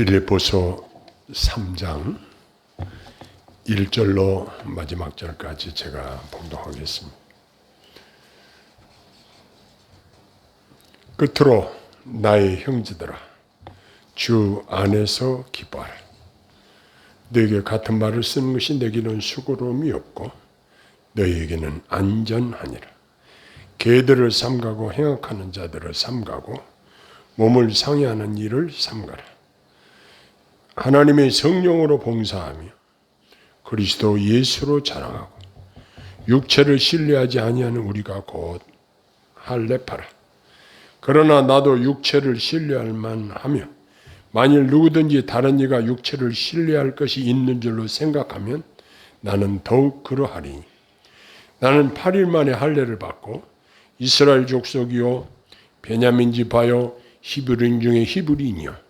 빌립보서 3장 1절로 마지막 절까지 제가 봉독하겠습니다. 끝으로 나의 형제들아 주 안에서 기뻐하라. 너에게 같은 말을 쓰는 것이 내게는 수고로움이 없고 너희에게는 안전하니라. 개들을 삼가고 행악하는 자들을 삼가고 몸을 상해하는 일을 삼가라. 하나님의 성령으로 봉사하며 그리스도 예수로 자랑하고 육체를 신뢰하지 아니하는 우리가 곧 할례파라. 그러나 나도 육체를 신뢰할 만하며 만일 누구든지 다른 이가 육체를 신뢰할 것이 있는 줄로 생각하면 나는 더욱 그러하리니 나는 8일 만에 할례를 받고 이스라엘 족속이요 베냐민 지파요 히브리인 중에 히브리인이요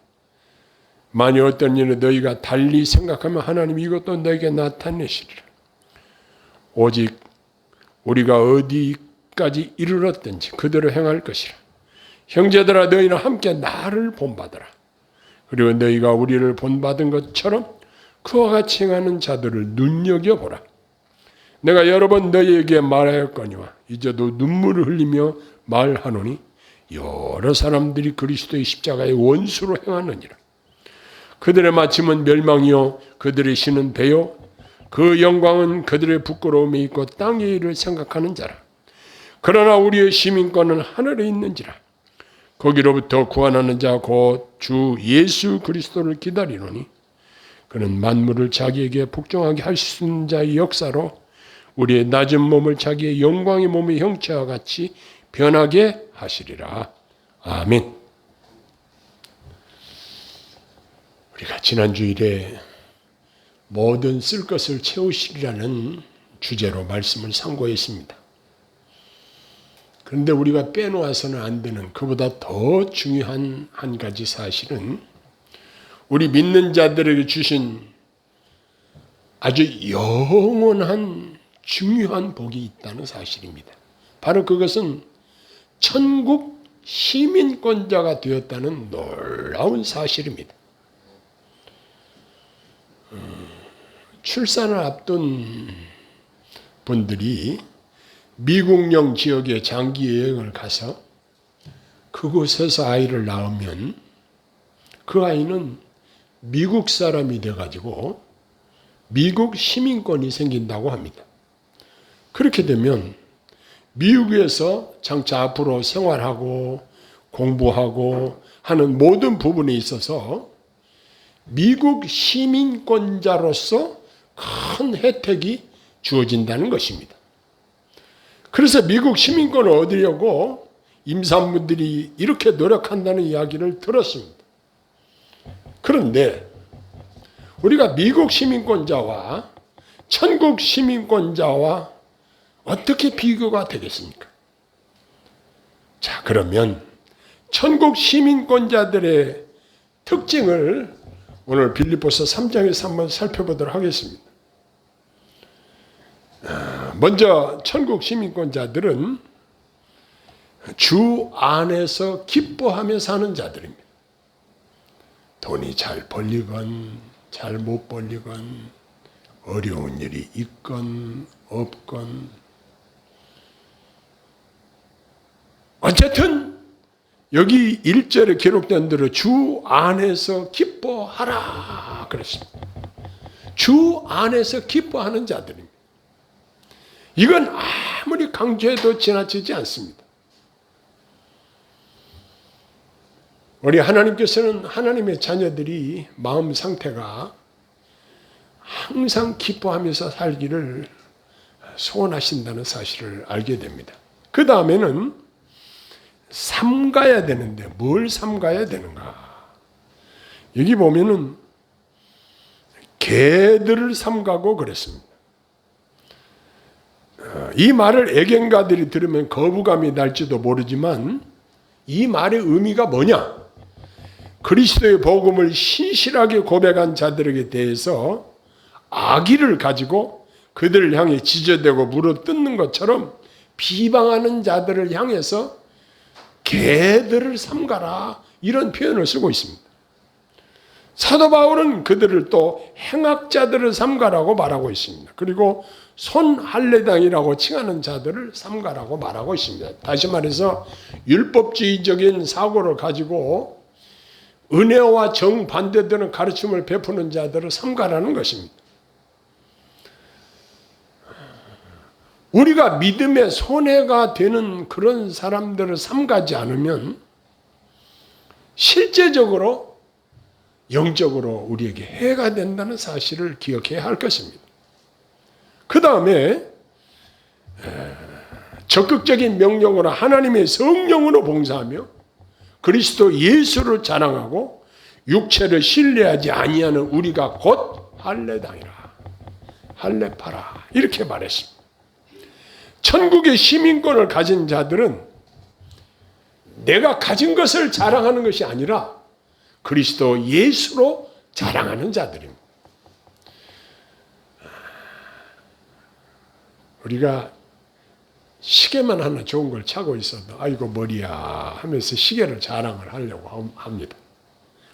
만일 어떤 일을 너희가 달리 생각하면 하나님 이것도 너에게 나타내시리라. 오직 우리가 어디까지 이르렀든지 그대로 행할 것이라. 형제들아 너희는 함께 나를 본받아라. 그리고 너희가 우리를 본받은 것처럼 그와 같이 행하는 자들을 눈여겨보라. 내가 여러 번 너희에게 말하였거니와 이제도 눈물을 흘리며 말하노니 여러 사람들이 그리스도의 십자가의 원수로 행하느니라. 그들의 마침은 멸망이요 그들의 신은 배요 그 영광은 그들의 부끄러움에 있고 땅의 일을 생각하는 자라. 그러나 우리의 시민권은 하늘에 있는지라. 거기로부터 구원하는 자 곧 주 예수 그리스도를 기다리노니 그는 만물을 자기에게 복종하게 할 수 있는 자의 역사로 우리의 낮은 몸을 자기의 영광의 몸의 형체와 같이 변하게 하시리라. 아멘. 우리가 지난 주일에 모든 쓸 것을 채우시리라는 주제로 말씀을 상고했습니다. 그런데 우리가 빼놓아서는 안 되는 그보다 더 중요한 한 가지 사실은 우리 믿는 자들에게 주신 아주 영원한 중요한 복이 있다는 사실입니다. 바로 그것은 천국 시민권자가 되었다는 놀라운 사실입니다. 음, 출산을 앞둔 분들이 미국령 지역에 장기 여행을 가서 그곳에서 아이를 낳으면 그 아이는 미국 사람이 돼가지고 미국 시민권이 생긴다고 합니다. 그렇게 되면 미국에서 장차 앞으로 생활하고 공부하고 하는 모든 부분에 있어서 미국 시민권자로서 큰 혜택이 주어진다는 것입니다. 그래서 미국 시민권을 얻으려고 임산부들이 이렇게 노력한다는 이야기를 들었습니다. 그런데 우리가 미국 시민권자와 천국 시민권자와 어떻게 비교가 되겠습니까? 자, 그러면 천국 시민권자들의 특징을 오늘 빌립보서 3장에서 한번 살펴보도록 하겠습니다. 먼저 천국 시민권자들은 주 안에서 기뻐하며 사는 자들입니다. 돈이 잘 벌리건 잘 못 벌리건 어려운 일이 있건 없건 어쨌든 여기 1절에 기록된 대로 주 안에서 기뻐하라 그랬습니다. 주 안에서 기뻐하는 자들입니다. 이건 아무리 강조해도 지나치지 않습니다. 우리 하나님께서는 하나님의 자녀들이 마음 상태가 항상 기뻐하면서 살기를 소원하신다는 사실을 알게 됩니다. 그 다음에는 삼가야 되는데 뭘 삼가야 되는가? 여기 보면은 개들을 삼가고 그랬습니다. 어, 이 말을 애견가들이 들으면 거부감이 날지도 모르지만 이 말의 의미가 뭐냐? 그리스도의 복음을 신실하게 고백한 자들에게 대해서 악의를 가지고 그들을 향해 지저대고 물어 뜯는 것처럼 비방하는 자들을 향해서 개들을 삼가라 이런 표현을 쓰고 있습니다. 사도 바울은 그들을 또 행악자들을 삼가라고 말하고 있습니다. 그리고 손할례당이라고 칭하는 자들을 삼가라고 말하고 있습니다. 다시 말해서 율법주의적인 사고를 가지고 은혜와 정반대되는 가르침을 베푸는 자들을 삼가라는 것입니다. 우리가 믿음의 손해가 되는 그런 사람들을 삼가지 않으면 실제적으로 영적으로 우리에게 해가 된다는 사실을 기억해야 할 것입니다. 그 다음에 적극적인 명령으로 하나님의 성령으로 봉사하며 그리스도 예수를 자랑하고 육체를 신뢰하지 아니하는 우리가 곧 할례당이라 할례파라 이렇게 말했습니다. 천국의 시민권을 가진 자들은 내가 가진 것을 자랑하는 것이 아니라 그리스도 예수로 자랑하는 자들입니다. 우리가 시계만 하나 좋은 걸 차고 있어도 아이고 머리야 하면서 시계를 자랑을 하려고 합니다.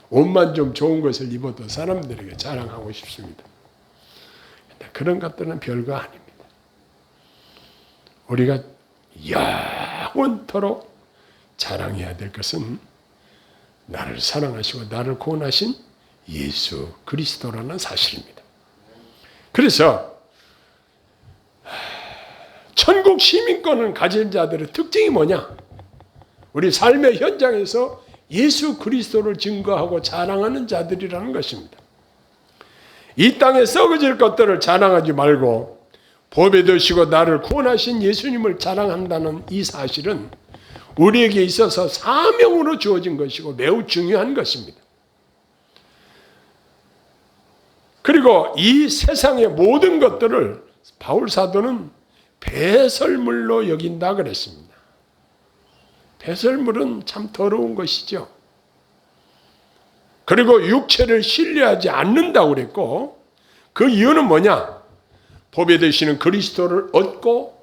옷만 좀 좋은 것을 입어도 사람들에게 자랑하고 싶습니다. 그런 것들은 별거 아닙니다. 우리가 영원토록 자랑해야 될 것은 나를 사랑하시고 나를 구원하신 예수 그리스도라는 사실입니다. 그래서 천국 시민권을 가진 자들의 특징이 뭐냐? 우리 삶의 현장에서 예수 그리스도를 증거하고 자랑하는 자들이라는 것입니다. 이 땅에 썩어질 것들을 자랑하지 말고 법에 드시고 나를 구원하신 예수님을 자랑한다는 이 사실은 우리에게 있어서 사명으로 주어진 것이고 매우 중요한 것입니다. 그리고 이 세상의 모든 것들을 바울 사도는 배설물로 여긴다 그랬습니다. 배설물은 참 더러운 것이죠. 그리고 육체를 신뢰하지 않는다고 그랬고 그 이유는 뭐냐? 법에 되시는 그리스도를 얻고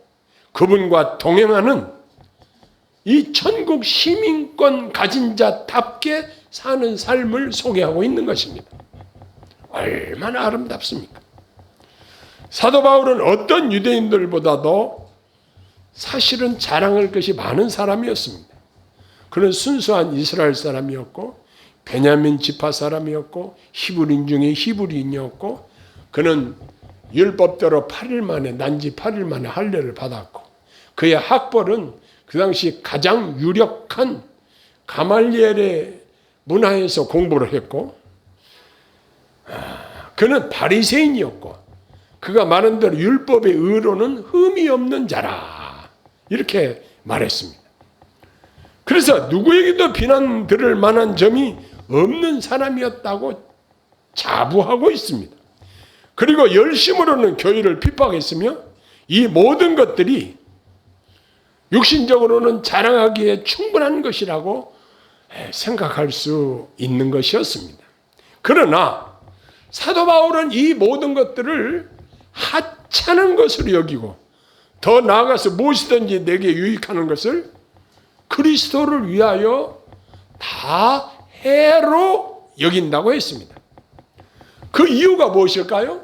그분과 동행하는 이 천국 시민권 가진 자답게 사는 삶을 소개하고 있는 것입니다. 얼마나 아름답습니까? 사도 바울은 어떤 유대인들보다도 사실은 자랑할 것이 많은 사람이었습니다. 그는 순수한 이스라엘 사람이었고 베냐민 지파 사람이었고 히브리인 중에 히브리인이었고 그는 율법대로 8일 만에 난지 8일 만에 할례를 받았고 그의 학벌은 그 당시 가장 유력한 가말리엘의 문화에서 공부를 했고 아, 그는 바리새인이었고 그가 말한 대로 율법의 의로는 흠이 없는 자라 이렇게 말했습니다. 그래서 누구에게도 비난 들을 만한 점이 없는 사람이었다고 자부하고 있습니다. 그리고 열심으로는 교회를 핍박했으며 이 모든 것들이 육신적으로는 자랑하기에 충분한 것이라고 생각할 수 있는 것이었습니다. 그러나 사도 바울은 이 모든 것들을 하찮은 것으로 여기고 더 나아가서 무엇이든지 내게 유익하는 것을 그리스도를 위하여 다 해로 여긴다고 했습니다. 그 이유가 무엇일까요?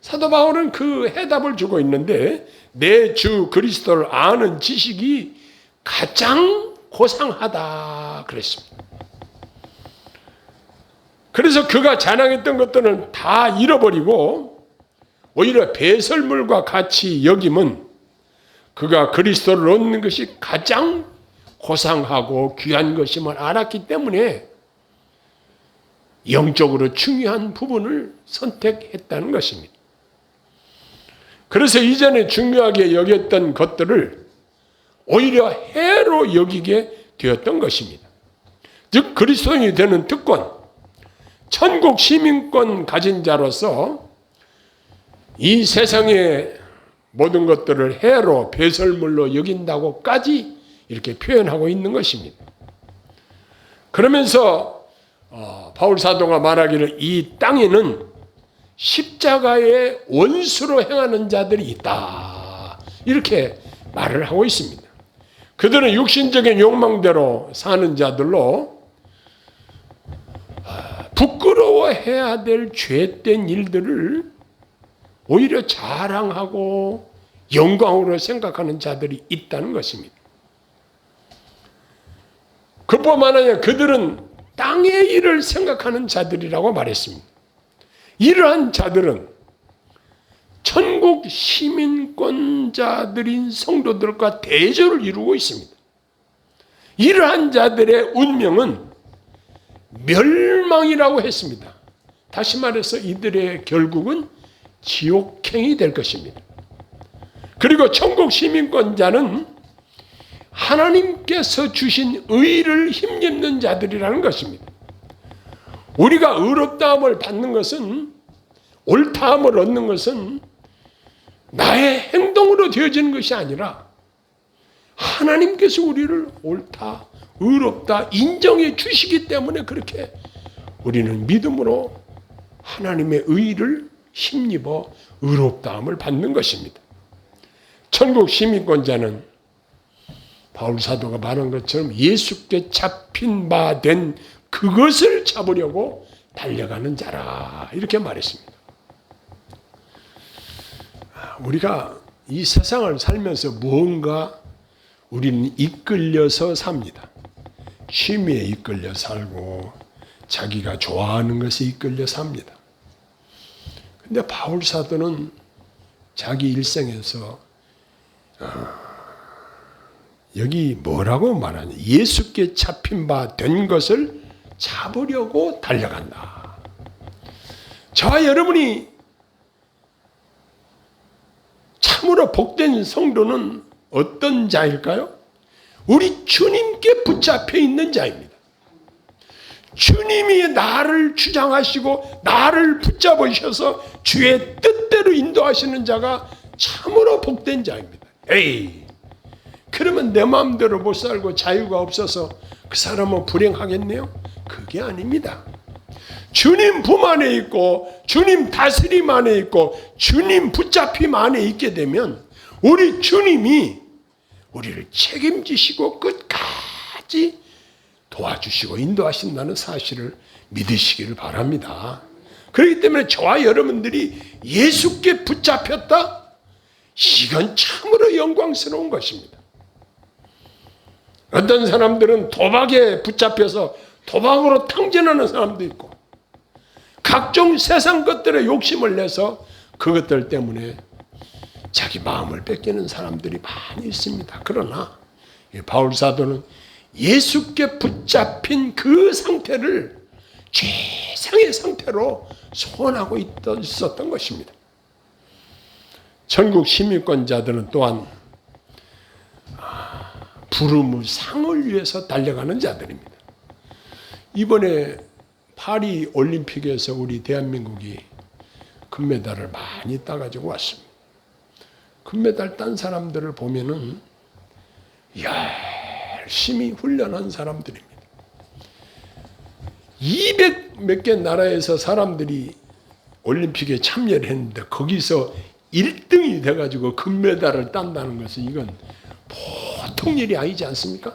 사도 바울은 그 해답을 주고 있는데 내 주 그리스도를 아는 지식이 가장 고상하다 그랬습니다. 그래서 그가 자랑했던 것들은 다 잃어버리고 오히려 배설물과 같이 여김은 그가 그리스도를 얻는 것이 가장 고상하고 귀한 것임을 알았기 때문에 영적으로 중요한 부분을 선택했다는 것입니다. 그래서 이전에 중요하게 여겼던 것들을 오히려 해로 여기게 되었던 것입니다. 즉 그리스도인이 되는 특권, 천국 시민권 가진 자로서 이 세상의 모든 것들을 해로 배설물로 여긴다고까지 이렇게 표현하고 있는 것입니다. 그러면서 어, 바울 사도가 말하기를 이 땅에는 십자가의 원수로 행하는 자들이 있다. 이렇게 말을 하고 있습니다. 그들은 육신적인 욕망대로 사는 자들로 아, 부끄러워해야 될 죄된 일들을 오히려 자랑하고 영광으로 생각하는 자들이 있다는 것입니다. 그뿐만 아니라 그들은 땅의 일을 생각하는 자들이라고 말했습니다. 이러한 자들은 천국 시민권자들인 성도들과 대조를 이루고 있습니다. 이러한 자들의 운명은 멸망이라고 했습니다. 다시 말해서 이들의 결국은 지옥행이 될 것입니다. 그리고 천국 시민권자는 하나님께서 주신 의를 힘입는 자들이라는 것입니다. 우리가 의롭다함을 받는 것은 옳다함을 얻는 것은 나의 행동으로 되어지는 것이 아니라 하나님께서 우리를 옳다, 의롭다 인정해 주시기 때문에 그렇게 우리는 믿음으로 하나님의 의를 힘입어 의롭다함을 받는 것입니다. 천국 시민권자는 바울 사도가 말한 것처럼 예수께 잡힌 바 된 그것을 잡으려고 달려가는 자라 이렇게 말했습니다. 우리가 이 세상을 살면서 무언가 우리는 이끌려서 삽니다. 취미에 이끌려 살고 자기가 좋아하는 것에 이끌려 삽니다. 근데 바울 사도는 자기 일생에서 어, 여기 뭐라고 말하냐? 예수께 잡힌 바 된 것을 잡으려고 달려간다. 저와 여러분이 참으로 복된 성도는 어떤 자일까요? 우리 주님께 붙잡혀 있는 자입니다. 주님이 나를 주장하시고 나를 붙잡으셔서 주의 뜻대로 인도하시는 자가 참으로 복된 자입니다. 에이, 그러면 내 마음대로 못 살고 자유가 없어서 그 사람은 불행하겠네요? 그게 아닙니다. 주님 품 안에 있고 주님 다스림 안에 있고 주님 붙잡힘 안에 있게 되면 우리 주님이 우리를 책임지시고 끝까지 도와주시고 인도하신다는 사실을 믿으시기를 바랍니다. 그렇기 때문에 저와 여러분들이 예수께 붙잡혔다? 이건 참으로 영광스러운 것입니다. 어떤 사람들은 도박에 붙잡혀서 도박으로 탕진하는 사람도 있고 각종 세상 것들에 욕심을 내서 그것들 때문에 자기 마음을 뺏기는 사람들이 많이 있습니다. 그러나 바울 사도는 예수께 붙잡힌 그 상태를 최상의 상태로 소원하고 있었던 것입니다. 천국 시민권자들은 또한 아, 부름을 상을 위해서 달려가는 자들입니다. 이번에 파리 올림픽에서 우리 대한민국이 금메달을 많이 따가지고 왔습니다. 금메달 딴 사람들을 보면은 열심히 훈련한 사람들입니다. 200 몇 개 나라에서 사람들이 올림픽에 참여를 했는데 거기서 1등이 돼가지고 금메달을 딴다는 것은 이건 보통 일이 아니지 않습니까?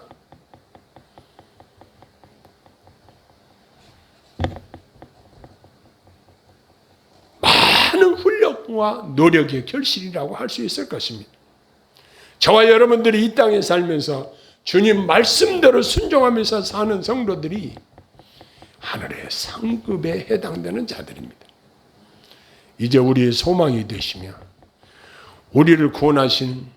많은 훈련과 노력의 결실이라고 할 수 있을 것입니다. 저와 여러분들이 이 땅에 살면서 주님 말씀대로 순종하면서 사는 성도들이 하늘의 상급에 해당되는 자들입니다. 이제 우리의 소망이 되시며 우리를 구원하신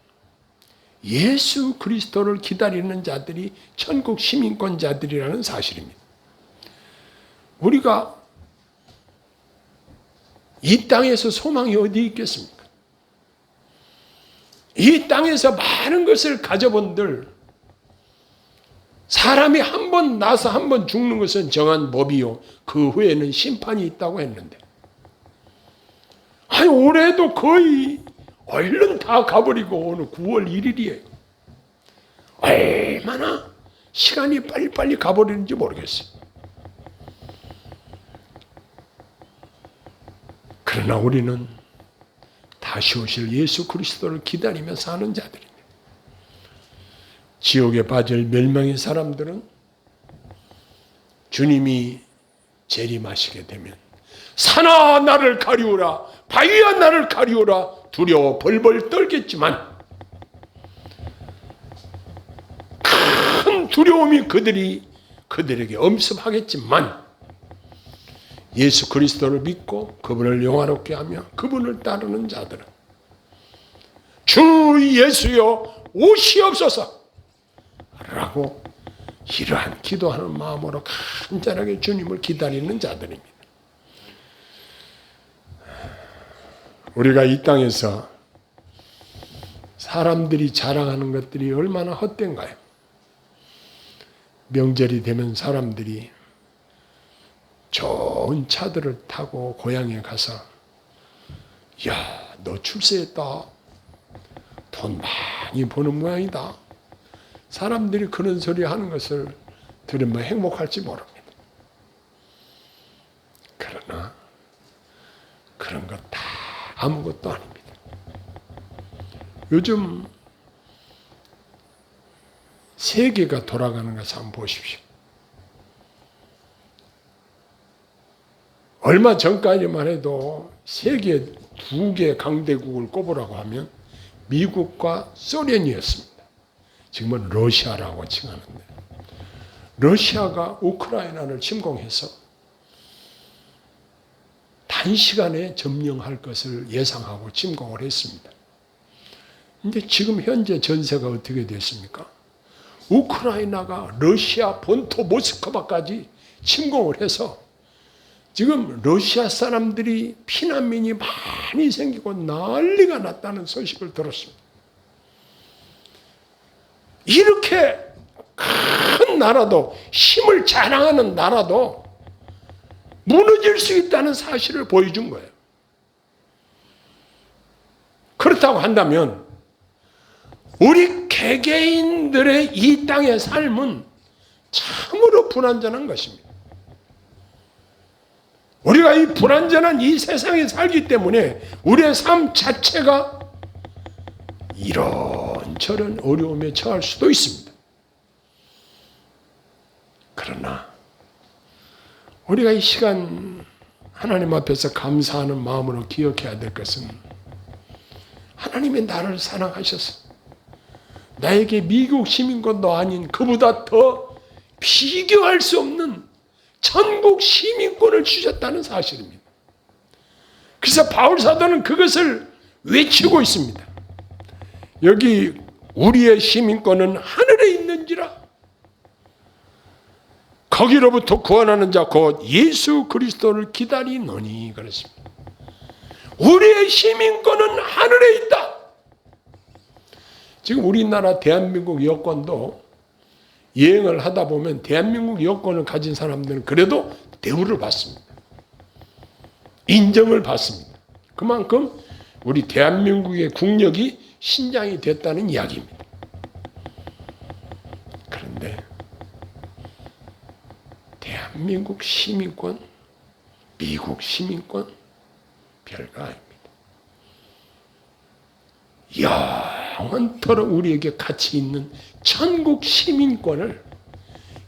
예수 그리스도를 기다리는 자들이 천국 시민권자들이라는 사실입니다. 우리가 이 땅에서 소망이 어디 있겠습니까? 이 땅에서 많은 것을 가져본들 사람이 한 번 나서 한 번 죽는 것은 정한 법이요. 그 후에는 심판이 있다고 했는데. 아니, 올해도 거의 얼른 다 가버리고 오늘 9월 1일이에요. 얼마나 시간이 빨리빨리 가버리는지 모르겠어요. 그러나 우리는 다시 오실 예수 그리스도를 기다리며 사는 자들입니다. 지옥에 빠질 멸망의 사람들은 주님이 재림하시게 되면 산아 나를 가리우라 바위야 나를 가리우라 두려워 벌벌 떨겠지만 큰 두려움이 그들이 그들에게 엄습하겠지만 예수 그리스도를 믿고 그분을 영화롭게 하며 그분을 따르는 자들은 주 예수여 오시옵소서 라고 이러한 기도하는 마음으로 간절하게 주님을 기다리는 자들입니다. 우리가 이 땅에서 사람들이 자랑하는 것들이 얼마나 헛된가요? 명절이 되면 사람들이 좋은 차들을 타고 고향에 가서 야, 너 출세했다. 돈 많이 버는 모양이다. 사람들이 그런 소리 하는 것을 들으면 행복할지 모릅니다. 그러나 그런 것 다 아무것도 아닙니다. 요즘 세계가 돌아가는 것을 한번 보십시오. 얼마 전까지만 해도 세계 두 개 강대국을 꼽으라고 하면 미국과 소련이었습니다. 지금은 러시아라고 칭하는데 러시아가 우크라이나를 침공해서 단시간에 점령할 것을 예상하고 침공을 했습니다. 근데 지금 현재 전세가 어떻게 됐습니까? 우크라이나가 러시아 본토 모스크바까지 침공을 해서 지금 러시아 사람들이 피난민이 많이 생기고 난리가 났다는 소식을 들었습니다. 이렇게 큰 나라도 힘을 자랑하는 나라도 무너질 수 있다는 사실을 보여준 거예요. 그렇다고 한다면 우리 개개인들의 이 땅의 삶은 참으로 불완전한 것입니다. 우리가 이 불완전한 이 세상에 살기 때문에 우리의 삶 자체가 이런저런 어려움에 처할 수도 있습니다. 그러나 우리가 이 시간 하나님 앞에서 감사하는 마음으로 기억해야 될 것은 하나님이 나를 사랑하셔서 나에게 미국 시민권도 아닌 그보다 더 비교할 수 없는 천국 시민권을 주셨다는 사실입니다. 그래서 바울 사도는 그것을 외치고 있습니다. 여기 우리의 시민권은 하늘에 있는지라 거기로부터 구원하는 자 곧 예수 그리스도를 기다리노니 그렇습니다. 우리의 시민권은 하늘에 있다. 지금 우리나라 대한민국 여권도 여행을 하다 보면 대한민국 여권을 가진 사람들은 그래도 대우를 받습니다. 인정을 받습니다. 그만큼 우리 대한민국의 국력이 신장이 됐다는 이야기입니다. 그런데 대한민국 시민권, 미국 시민권 별거 아닙니다. 영원토록 우리에게 가치 있는 천국 시민권을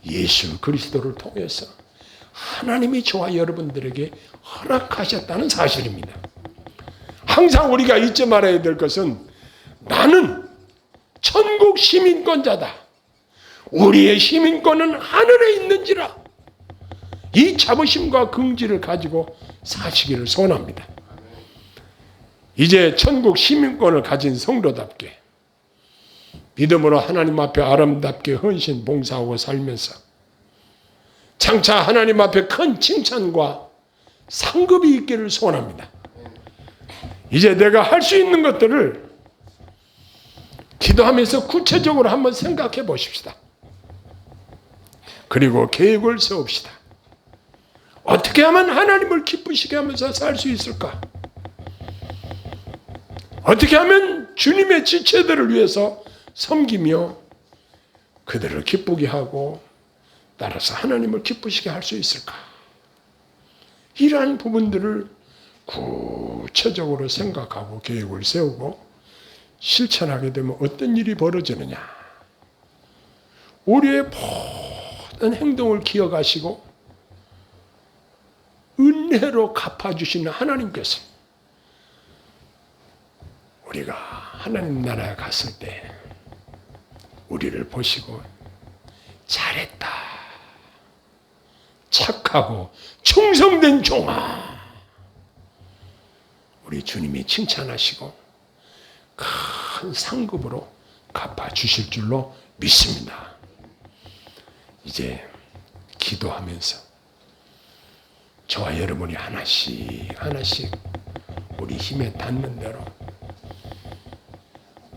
예수 그리스도를 통해서 하나님이 저와 여러분들에게 허락하셨다는 사실입니다. 항상 우리가 잊지 말아야 될 것은 나는 천국 시민권자다. 우리의 시민권은 하늘에 있는지라. 이 자부심과 긍지를 가지고 사시기를 소원합니다. 이제 천국 시민권을 가진 성도답게 믿음으로 하나님 앞에 아름답게 헌신 봉사하고 살면서 장차 하나님 앞에 큰 칭찬과 상급이 있기를 소원합니다. 이제 내가 할 수 있는 것들을 기도하면서 구체적으로 한번 생각해 보십시다. 그리고 계획을 세웁시다. 어떻게 하면 하나님을 기쁘시게 하면서 살 수 있을까? 어떻게 하면 주님의 지체들을 위해서 섬기며 그들을 기쁘게 하고 따라서 하나님을 기쁘시게 할 수 있을까? 이러한 부분들을 구체적으로 생각하고 계획을 세우고 실천하게 되면 어떤 일이 벌어지느냐? 우리의 모든 행동을 기억하시고 은혜로 갚아주시는 하나님께서 우리가 하나님 나라에 갔을 때 우리를 보시고 잘했다. 착하고 충성된 종아. 우리 주님이 칭찬하시고 큰 상급으로 갚아주실 줄로 믿습니다. 이제 기도하면서 저와 여러분이 하나씩 하나씩 우리 힘에 닿는 대로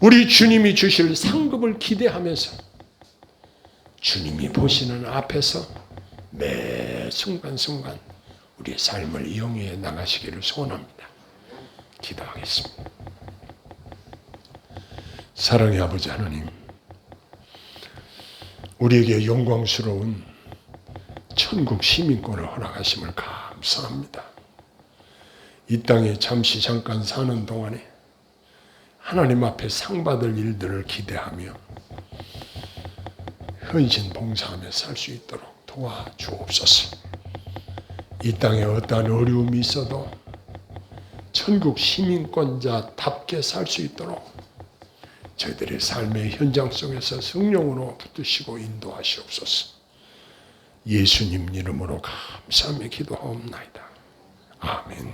우리 주님이 주실 상급을 기대하면서 주님이 보시는 앞에서 매 순간순간 우리의 삶을 이용해 나가시기를 소원합니다. 기도하겠습니다. 사랑의 아버지 하나님, 우리에게 영광스러운 천국 시민권을 허락하심을 감사합니다. 이 땅에 잠시 잠깐 사는 동안에 하나님 앞에 상 받을 일들을 기대하며 헌신 봉사하며 살 수 있도록 도와주옵소서. 이 땅에 어떠한 어려움이 있어도 천국 시민권자답게 살 수 있도록 저희들의 삶의 현장 속에서 성령으로 붙드시고 인도하시옵소서. 예수님 이름으로 감사하며 기도하옵나이다. 아멘.